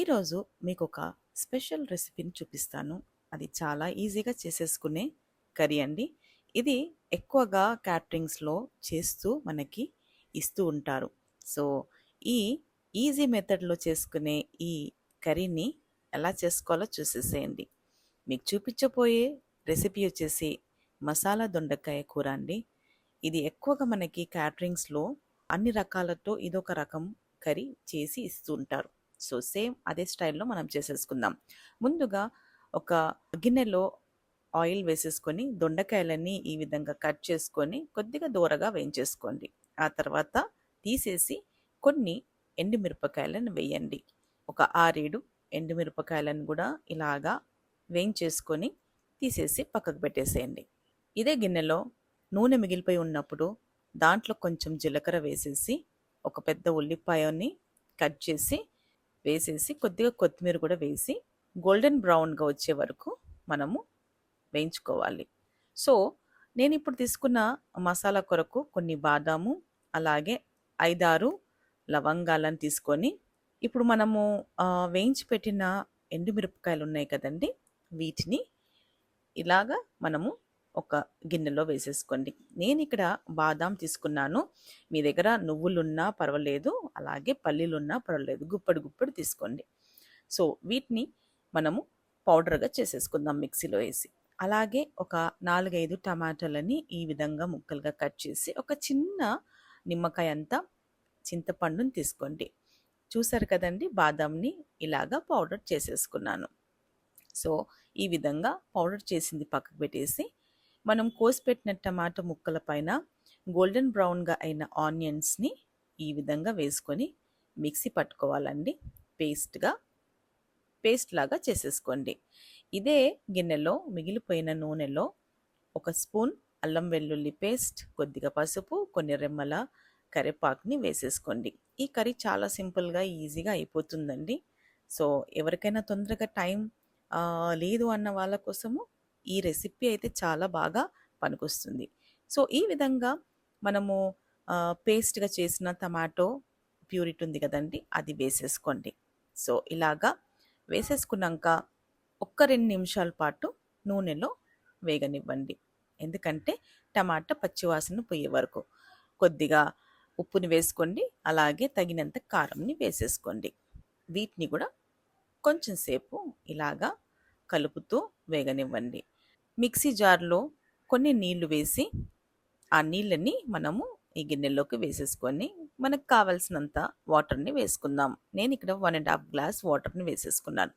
ఈరోజు మీకు ఒక స్పెషల్ రెసిపీని చూపిస్తాను. అది చాలా ఈజీగా చేసేసుకునే కర్రీ అండి. ఇది ఎక్కువగా క్యాటరింగ్స్లో చేస్తూ మనకి ఇస్తూ ఉంటారు. సో ఈ ఈజీ మెథడ్లో చేసుకునే ఈ కర్రీని ఎలా చేసుకోవాలో చూసేసేయండి. మీకు చూపించబోయే రెసిపీ వచ్చేసి మసాలా దొండకాయ కూర అండి. ఇది ఎక్కువగా మనకి క్యాటరింగ్స్లో అన్ని రకాలతో ఇదొక రకం కర్రీ చేసి ఇస్తూ ఉంటారు. సో సేమ్ అదే స్టైల్లో మనం చేసేసుకుందాం. ముందుగా ఒక గిన్నెలో ఆయిల్ వేసేసుకొని దొండకాయలన్నీ ఈ విధంగా కట్ చేసుకొని కొద్దిగా దూరగా వేయించేసుకోండి. ఆ తర్వాత తీసేసి కొన్ని ఎండుమిరపకాయలను వేయండి. ఒక ఆరేడు ఎండుమిరపకాయలను కూడా ఇలాగా వేయించేసుకొని తీసేసి పక్కకు పెట్టేసేయండి. ఇదే గిన్నెలో నూనె మిగిలిపోయి ఉన్నప్పుడు దాంట్లో కొంచెం జీలకర్ర వేసేసి ఒక పెద్ద ఉల్లిపాయని కట్ చేసి వేసేసి కొద్దిగా కొత్తిమీర కూడా వేసి గోల్డెన్ బ్రౌన్గా వచ్చే వరకు మనము వేయించుకోవాలి. సో నేను ఇప్పుడు తీసుకున్న మసాలా కొరకు కొన్ని బాదాము అలాగే ఐదారు లవంగాలను తీసుకొని ఇప్పుడు మనము వేయించి పెట్టిన ఎండుమిరపకాయలు ఉన్నాయి కదండి వీటిని ఇలాగా మనము ఒక గిన్నెలో వేసేసుకోండి. నేను ఇక్కడ బాదాం తీసుకున్నాను. మీ దగ్గర నువ్వులున్నా పర్వాలేదు అలాగే పల్లీలున్నా పర్వాలేదు. గుప్పడి గుప్పడి తీసుకోండి. సో వీటిని మనము పౌడర్గా చేసేసుకుందాం మిక్సీలో వేసి. అలాగే ఒక నాలుగైదు టమాటాలని ఈ విధంగా ముక్కలుగా కట్ చేసి ఒక చిన్న నిమ్మకాయ అంతా చింతపండుని తీసుకోండి. చూసారు కదండి బాదాంని ఇలాగా పౌడర్ చేసేసుకున్నాను. సో ఈ విధంగా పౌడర్ చేసింది పక్కకు పెట్టేసి మనం కోసిపెట్టిన టమాటో ముక్కల పైన గోల్డెన్ బ్రౌన్గా అయిన ఆనియన్స్ని ఈ విధంగా వేసుకొని మిక్సీ పట్టుకోవాలండి. పేస్ట్గా పేస్ట్ లాగా చేసేసుకోండి. ఇదే గిన్నెలో మిగిలిపోయిన నూనెలో ఒక స్పూన్ అల్లం వెల్లుల్లి పేస్ట్ కొద్దిగా పసుపు కొన్ని రెమ్మల కరివేపాకుని వేసేసుకోండి. ఈ కర్రీ చాలా సింపుల్గా ఈజీగా అయిపోతుందండి. సో ఎవరికైనా తొందరగా టైం లేదు అన్న వాళ్ళ కోసము ఈ రెసిపీ అయితే చాలా బాగా పనికొస్తుంది. సో ఈ విధంగా మనము పేస్ట్గా చేసిన టమాటో ప్యూరిట్ ఉంది కదండి అది వేసేసుకోండి. సో ఇలాగా వేసేసుకున్నాక ఒక్క రెండు నిమిషాల పాటు నూనెలో వేగనివ్వండి. ఎందుకంటే టమాటా పచ్చివాసన పోయే వరకు. కొద్దిగా ఉప్పుని వేసుకోండి అలాగే తగినంత కారంని వేసేసుకోండి. వీటిని కూడా కొంచెం సేపు ఇలాగా కలుపుతూ వేగనివ్వండి. మిక్సీ జార్లో కొన్ని నీళ్ళు వేసి ఆ నీళ్ళని మనము ఈ గిన్నెలోకి వేసేసుకొని మనకు కావలసినంత వాటర్ని వేసుకుందాం. నేను ఇక్కడ వన్ అండ్ హాఫ్ గ్లాస్ వాటర్ని వేసేసుకున్నాను.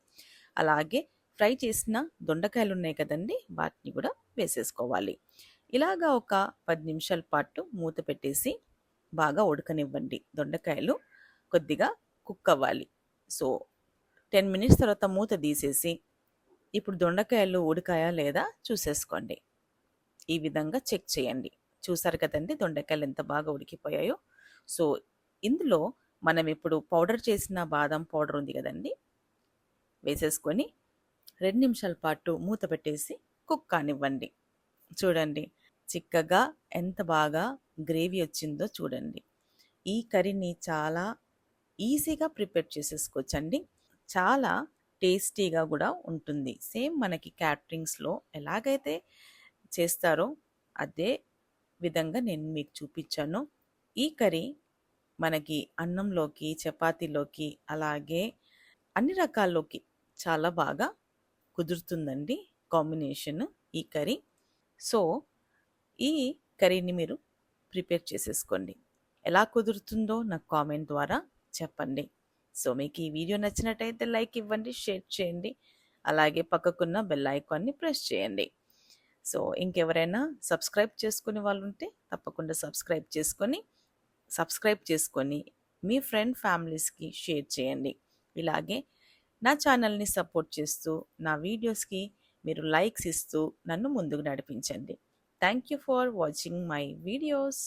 అలాగే ఫ్రై చేసిన దొండకాయలు ఉన్నాయి కదండి వాటిని కూడా వేసేసుకోవాలి. ఇలాగా ఒక పది నిమిషాల పాటు మూత పెట్టేసి బాగా ఉడకనివ్వండి. దొండకాయలు కొద్దిగా కుక్ అవ్వాలి. సో టెన్ మినిట్స్ తర్వాత మూత తీసేసి ఇప్పుడు దొండకాయలు ఉడికాయా లేదా చూసేసుకోండి. ఈ విధంగా చెక్ చేయండి. చూసారు కదండి దొండకాయలు ఎంత బాగా ఉడికిపోయాయో. సో ఇందులో మనం ఇప్పుడు పౌడర్ చేసిన బాదం పౌడర్ ఉంది కదండి. వేసేసుకొని రెండు నిమిషాల పాటు మూత పెట్టేసి కుక్ కానివ్వండి. చూడండి చిక్కగా ఎంత బాగా గ్రేవీ వచ్చిందో చూడండి. ఈ కర్రీని చాలా ఈజీగా ప్రిపేర్ చేసేసుకోవచ్చండి. చాలా టేస్టీగా కూడా ఉంటుంది. సేమ్ మనకి క్యాటరింగ్స్లో ఎలాగైతే చేస్తారో అదే విధంగా నేను మీకు చూపించాను. ఈ కర్రీ మనకి అన్నంలోకి చపాతీలోకి అలాగే అన్ని రకాల్లోకి చాలా బాగా కుదురుతుందండి కాంబినేషన్ ఈ కర్రీ. సో ఈ కర్రీని మీరు ప్రిపేర్ చేసేసుకోండి. ఎలా కుదురుతుందో నాకు కామెంట్ ద్వారా చెప్పండి. సో మీకు ఈ వీడియో నచ్చినట్టయితే లైక్ ఇవ్వండి షేర్ చేయండి. అలాగే పక్కకున్న బెల్ ఐకాన్ని ప్రెస్ చేయండి. సో ఇంకెవరైనా సబ్స్క్రైబ్ చేసుకునే వాళ్ళు ఉంటే తప్పకుండా సబ్స్క్రైబ్ చేసుకొని సబ్స్క్రైబ్ చేసుకొని మీ ఫ్రెండ్ ఫ్యామిలీస్కి షేర్ చేయండి. ఇలాగే నా ఛానల్ని సపోర్ట్ చేస్తూ నా వీడియోస్కి మీరు లైక్స్ ఇస్తూ నన్ను ముందుకు నడిపించండి. Thank you for watching my videos.